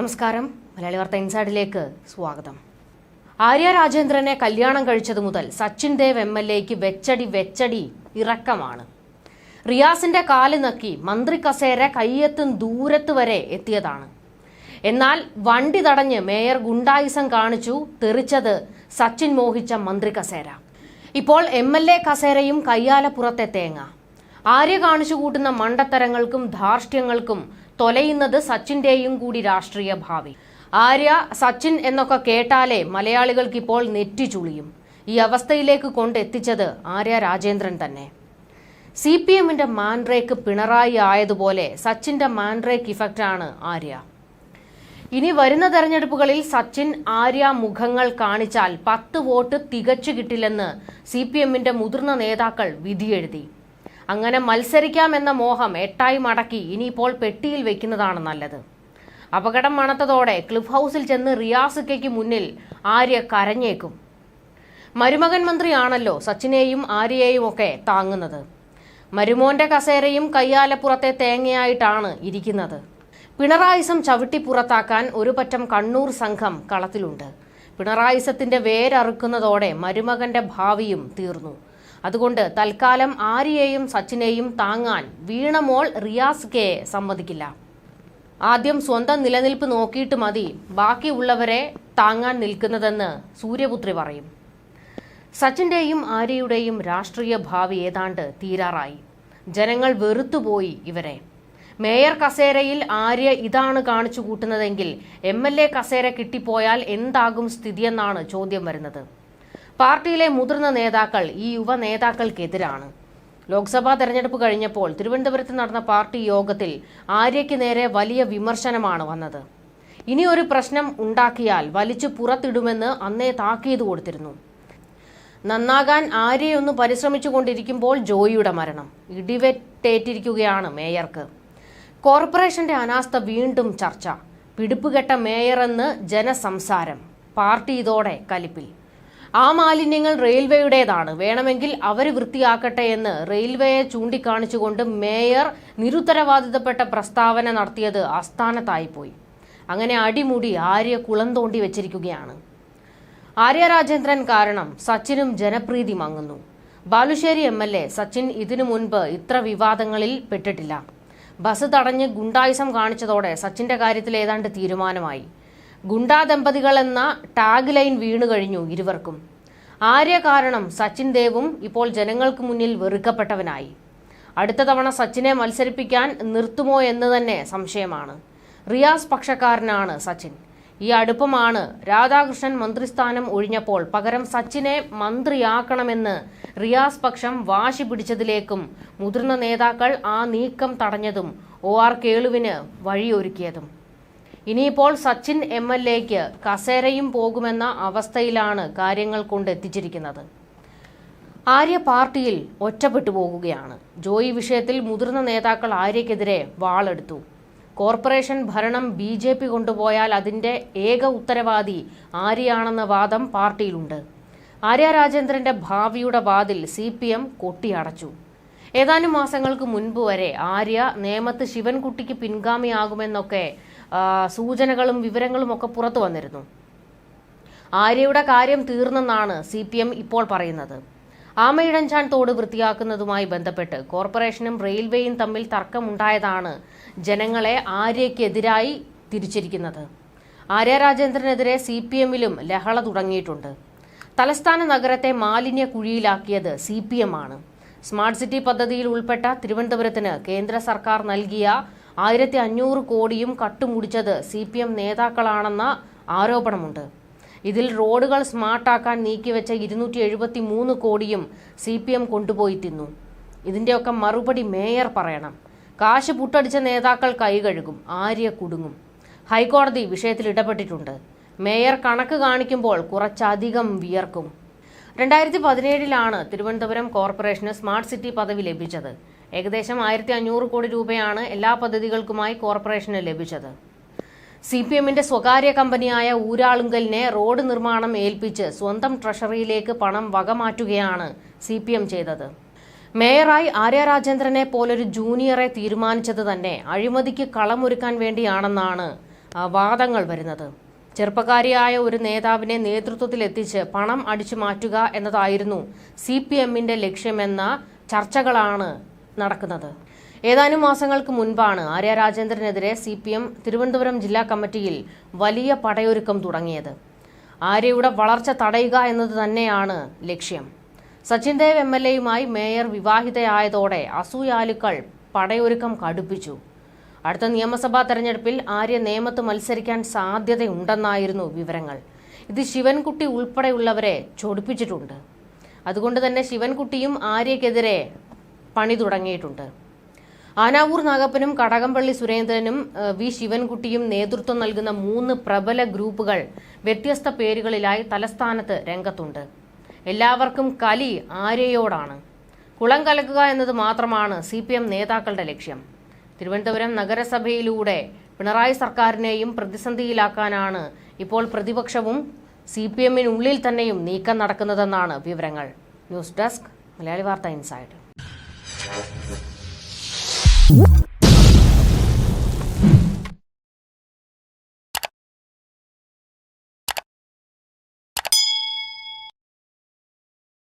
നമസ്കാരം. മലയാളി വാർത്ത ഇൻസൈഡിലേക്ക് സ്വാഗതം. ആര്യ രാജേന്ദ്രനെ കല്യാണം കഴിച്ചത് മുതൽ സച്ചിൻ ദേവ് എം എൽ എക്ക് വെച്ചടി വെച്ചടി ഇറക്കമാണ്. റിയാസിന്റെ കാൽ നക്കി മന്ത്രി കസേര കയ്യെത്തും ദൂരത്ത് വരെ എത്തിയതാണ്. എന്നാൽ വണ്ടി തടഞ്ഞ് മേയർ ഗുണ്ടായിസം കാണിച്ചു തെറിച്ചത് സച്ചിൻ മോഹിച്ച മന്ത്രി കസേര. ഇപ്പോൾ എം എൽ എ കസേരയും കയ്യാലപ്പുറത്തെ തേങ്ങ. ആര്യ കാണിച്ചു കൂട്ടുന്ന മണ്ടത്തരങ്ങൾക്കും ധാർഷ്ട്യങ്ങൾക്കും തൊലയുന്നത് സച്ചിന്റെയും കൂടി രാഷ്ട്രീയ ഭാവി. ആര്യ സച്ചിൻ എന്നൊക്കെ കേട്ടാലേ മലയാളികൾക്ക് ഇപ്പോൾ നെറ്റി ചുളിയും. ഈ അവസ്ഥയിലേക്ക് കൊണ്ടെത്തിച്ചത് ആര്യ രാജേന്ദ്രൻ തന്നെ. സി പി എമ്മിന്റെ മാൻഡ്രേക്ക് പിണറായി ആയതുപോലെ സച്ചിന്റെ മാൻഡ്രേക്ക് ആണ് ആര്യ. ഇനി വരുന്ന തെരഞ്ഞെടുപ്പുകളിൽ സച്ചിൻ ആര്യ മുഖങ്ങൾ കാണിച്ചാൽ പത്ത് വോട്ട് തികച്ചു കിട്ടില്ലെന്ന് സി പി എമ്മിന്റെ മുതിർന്ന നേതാക്കൾ വിധിയെഴുതി. അങ്ങനെ മത്സരിക്കാമെന്ന മോഹം എട്ടായി മടക്കി ഇനിയിപ്പോൾ പെട്ടിയിൽ വെക്കുന്നതാണ് നല്ലത്. അപകടം മണത്തതോടെ ക്ലിഫ് ഹൗസിൽ ചെന്ന് റിയാസിക്കയ്ക്ക് മുന്നിൽ ആര്യ കരഞ്ഞേക്കും. മരുമകൻ മന്ത്രിയാണല്ലോ സച്ചിനെയും ആര്യയെയും ഒക്കെ താങ്ങുന്നത്. മരുമോന്റെ കസേരയും കയ്യാലപ്പുറത്തെ തേങ്ങയായിട്ടാണ് ഇരിക്കുന്നത്. പിണറായിസം ചവിട്ടി പുറത്താക്കാൻ ഒരു പറ്റം കണ്ണൂർ സംഘം കളത്തിലുണ്ട്. പിണറായിസത്തിന്റെ വേരറുക്കുന്നതോടെ മരുമകന്റെ ഭാവിയും തീർന്നു. അതുകൊണ്ട് തൽക്കാലം ആര്യയെയും സച്ചിനെയും താങ്ങാൻ വീണമോൾ റിയാസ് കെ സമ്മതിക്കില്ല. ആദ്യം സ്വന്തം നിലനിൽപ്പ് നോക്കിയിട്ട് മതി. ബാക്കിയുള്ളവരെ താങ്ങാൻ നിൽക്കുന്നതെന്ന് സൂര്യപുത്രി പറയും. സച്ചിന്റെയും ആര്യയുടെയും രാഷ്ട്രീയ ഭാവി ഏതാണ്ട് തീരാറായി. ജനങ്ങൾ വെറുത്തുപോയി ഇവരെ. മേയർ കസേരയിൽ ആര്യ ഇതാണ് കാണിച്ചു കൂട്ടുന്നതെങ്കിൽ എം എൽ എ കസേര കിട്ടിപ്പോയാൽ എന്താകും സ്ഥിതിയെന്നാണ് ചോദ്യം വരുന്നത്. പാർട്ടിയിലെ മുതിർന്ന നേതാക്കൾ ഈ യുവ നേതാക്കൾക്കെതിരാണ്. ലോക്സഭാ തെരഞ്ഞെടുപ്പ് കഴിഞ്ഞപ്പോൾ തിരുവനന്തപുരത്ത് നടന്ന പാർട്ടി യോഗത്തിൽ ആര്യയ്ക്ക് നേരെ വലിയ വിമർശനമാണ് വന്നത്. ഇനി ഒരു പ്രശ്നം ഉണ്ടാക്കിയാൽ വലിച്ചു പുറത്തിടുമെന്ന് അന്നേ താക്കീത് കൊടുത്തിരുന്നു. നന്നാകാൻ ആര്യയൊന്ന് പരിശ്രമിച്ചുകൊണ്ടിരിക്കുമ്പോൾ ജോയിയുടെ മരണം. ഇടിവെറ്റേറ്റിരിക്കുകയാണ് മേയർക്ക്. കോർപ്പറേഷന്റെ അനാസ്ഥ വീണ്ടും ചർച്ച. പിടിപ്പുകെട്ട മേയറെന്ന് ജനസംസാരം. പാർട്ടി ഇതോടെ കലിപ്പിൽ. ആ മാലിന്യങ്ങൾ റെയിൽവേയുടേതാണ്. വേണമെങ്കിൽ അവർ വൃത്തിയാക്കട്ടെ എന്ന് റെയിൽവേയെ ചൂണ്ടിക്കാണിച്ചുകൊണ്ട് മേയർ നിരുത്തരവാദിത്തപ്പെട്ട പ്രസ്താവന നടത്തിയത് ആസ്ഥാനത്തായിപ്പോയി. അങ്ങനെ അടിമുടി ആര്യ കുളം തോണ്ടി വെച്ചിരിക്കുകയാണ്. ആര്യ രാജേന്ദ്രൻ കാരണം സച്ചിനും ജനപ്രീതി മങ്ങുന്നു. Balussery M L A Sachin ഇതിനു മുൻപ് ഇത്ര വിവാദങ്ങളിൽ പെട്ടിട്ടില്ല. ബസ് തടഞ്ഞ് ഗുണ്ടായിസം കാണിച്ചതോടെ സച്ചിന്റെ കാര്യത്തിൽ ഏതാണ്ട് തീരുമാനമായി. ഗുണ്ടാ ദമ്പതികൾ എന്ന ടാഗ് ലൈൻ വീണു കഴിഞ്ഞു ഇരുവർക്കും. ആര്യ കാരണം സച്ചിൻ ദേവും ഇപ്പോൾ ജനങ്ങൾക്ക് മുന്നിൽ വെറുക്കപ്പെട്ടവനായി. അടുത്ത തവണ സച്ചിനെ മത്സരിപ്പിക്കാൻ നിർത്തുമോ എന്ന് തന്നെ സംശയമാണ്. റിയാസ് പക്ഷക്കാരനാണ് സച്ചിൻ. ഈ അടുപ്പമാണ് രാധാകൃഷ്ണൻ മന്ത്രിസ്ഥാനം ഒഴിഞ്ഞപ്പോൾ പകരം സച്ചിനെ മന്ത്രിയാക്കണമെന്ന് റിയാസ് പക്ഷം വാശി പിടിച്ചതിലേക്കും മുതിർന്ന നേതാക്കൾ ആ നീക്കം തടഞ്ഞതും ഒ ആർ കേളുവിന് വഴിയൊരുക്കിയതും. ഇനിയിപ്പോൾ സച്ചിൻ എം എൽ എക്ക് കസേരയും പോകുമെന്ന അവസ്ഥയിലാണ് കാര്യങ്ങൾ കൊണ്ടെത്തിച്ചിരിക്കുന്നത്. ആര്യ പാർട്ടിയിൽ ഒറ്റപ്പെട്ടു പോകുകയാണ്. ജോയി വിഷയത്തിൽ മുതിർന്ന നേതാക്കൾ ആര്യക്കെതിരെ വാളെടുത്തു. കോർപ്പറേഷൻ ഭരണം ബി ജെ പി കൊണ്ടുപോയാൽ അതിന്റെ ഏക ഉത്തരവാദി ആര്യയാണെന്ന വാദം പാർട്ടിയിലുണ്ട്. ആര്യ രാജേന്ദ്രന്റെ ഭാവിയുടെ വാതിൽ സി പി എം കൊട്ടിയടച്ചു. ഏതാനും മാസങ്ങൾക്ക് മുൻപ് വരെ ആര്യ നേമത്ത് ശിവൻകുട്ടിക്ക് പിൻഗാമിയാകുമെന്നൊക്കെ സൂചനകളും വിവരങ്ങളും ഒക്കെ പുറത്തു വന്നിരുന്നു. ആര്യയുടെ കാര്യം തീർന്നെന്നാണ് സി പി എം ഇപ്പോൾ പറയുന്നത്. ആമയിടഞ്ചാൻ തോട് വൃത്തിയാക്കുന്നതുമായി ബന്ധപ്പെട്ട് കോർപ്പറേഷനും റെയിൽവേയും തമ്മിൽ തർക്കമുണ്ടായതാണ് ജനങ്ങളെ ആര്യയ്ക്കെതിരായി തിരിച്ചിരിക്കുന്നത്. ആര്യ രാജേന്ദ്രനെതിരെ സി പി എമ്മിലും ലഹള തുടങ്ങിയിട്ടുണ്ട്. തലസ്ഥാന നഗരത്തെ മാലിന്യ കുഴിയിലാക്കിയത് സി പി എം ആണ്. സ്മാർട്ട് സിറ്റി പദ്ധതിയിൽ ഉൾപ്പെട്ട തിരുവനന്തപുരത്തിന് കേന്ദ്ര സർക്കാർ നൽകിയ ആയിരത്തി അഞ്ഞൂറ് കോടിയും കട്ടുമുടിച്ചത് സി പി എം നേതാക്കളാണെന്ന ആരോപണമുണ്ട്. ഇതിൽ റോഡുകൾ സ്മാർട്ടാക്കാൻ നീക്കിവെച്ച ഇരുന്നൂറ്റി എഴുപത്തി മൂന്ന് കോടിയും സി പി എം കൊണ്ടുപോയി തിന്നു. ഇതിന്റെയൊക്കെ മറുപടി മേയർ പറയണം. കാശ് പുട്ടടിച്ച നേതാക്കൾ കൈകഴുകും ആര്യ കുടുങ്ങും. ഹൈക്കോടതി വിഷയത്തിൽ ഇടപെട്ടിട്ടുണ്ട്. മേയർ കണക്ക് കാണിക്കുമ്പോൾ കുറച്ചധികം വിയർക്കും. രണ്ടായിരത്തി പതിനേഴിലാണ് തിരുവനന്തപുരം കോർപ്പറേഷന് സ്മാർട്ട് സിറ്റി പദവി ലഭിച്ചത്. ഏകദേശം ആയിരത്തി അഞ്ഞൂറ് കോടി രൂപയാണ് എല്ലാ പദ്ധതികൾക്കുമായി കോർപ്പറേഷന് ലഭിച്ചത്. സി പി എമ്മിന്റെ സ്വകാര്യ കമ്പനിയായ ഊരാളുങ്കലിനെ റോഡ് നിർമ്മാണം ഏൽപ്പിച്ച് സ്വന്തം ട്രഷറിയിലേക്ക് പണം വകമാറ്റുകയാണ് സി പി എം ചെയ്തത്. മേയറായി ആര്യ രാജേന്ദ്രനെ പോലൊരു ജൂനിയറെ തീരുമാനിച്ചത് തന്നെ അഴിമതിക്ക് കളമൊരുക്കാൻ വേണ്ടിയാണെന്നാണ് വാദങ്ങൾ വരുന്നത്. ചെറുപ്പക്കാരിയായ ഒരു നേതാവിനെ നേതൃത്വത്തിലെത്തിച്ച് പണം അടിച്ചു മാറ്റുക എന്നതായിരുന്നു സി പി എമ്മിന്റെ ലക്ഷ്യമെന്ന ചർച്ചകളാണ് നടക്കുന്നത്. ഏതാനും മാസങ്ങൾക്ക് മുൻപാണ് ആര്യ രാജേന്ദ്രനെതിരെ സി പി എം തിരുവനന്തപുരം ജില്ലാ കമ്മിറ്റിയിൽ വലിയ പടയൊരുക്കം തുടങ്ങിയത്. ആര്യയുടെ വളർച്ച തടയുക എന്നത് തന്നെയാണ് ലക്ഷ്യം. സച്ചിൻ ദേവ് എം എൽ എയുമായി മേയർ വിവാഹിതയായതോടെ അസൂയാലുക്കൾ പടയൊരുക്കം കടുപ്പിച്ചു. അടുത്ത നിയമസഭാ തെരഞ്ഞെടുപ്പിൽ ആര്യ നേമത്ത് മത്സരിക്കാൻ സാധ്യതയുണ്ടെന്നായിരുന്നു വിവരങ്ങൾ. ഇത് ശിവൻകുട്ടി ഉൾപ്പെടെയുള്ളവരെ ചൊടിപ്പിച്ചിട്ടുണ്ട്. അതുകൊണ്ട് തന്നെ ശിവൻകുട്ടിയും ആര്യക്കെതിരെ പണി തുടങ്ങിയിട്ടുണ്ട്. ആനാവൂർ നാഗപ്പനും കടകംപള്ളി സുരേന്ദ്രനും വി ശിവൻകുട്ടിയും നേതൃത്വം നൽകുന്ന മൂന്ന് പ്രബല ഗ്രൂപ്പുകൾ വ്യത്യസ്ത പേരുകളിലായി തലസ്ഥാനത്ത് രംഗത്തുണ്ട്. എല്ലാവർക്കും കലി ആര്യയോടാണ്. കുളം കലക്കുക എന്നത് മാത്രമാണ് സി നേതാക്കളുടെ ലക്ഷ്യം. തിരുവനന്തപുരം നഗരസഭയിലൂടെ പിണറായി സർക്കാരിനെയും പ്രതിസന്ധിയിലാക്കാനാണ് ഇപ്പോൾ പ്രതിപക്ഷവും സി പി എമ്മിനുള്ളിൽ തന്നെയും നീക്കം നടക്കുന്നതെന്നാണ് വിവരങ്ങൾ. ന്യൂസ് ഡെസ്ക് മലയാളി വാർത്ത ഇൻസൈഡ്.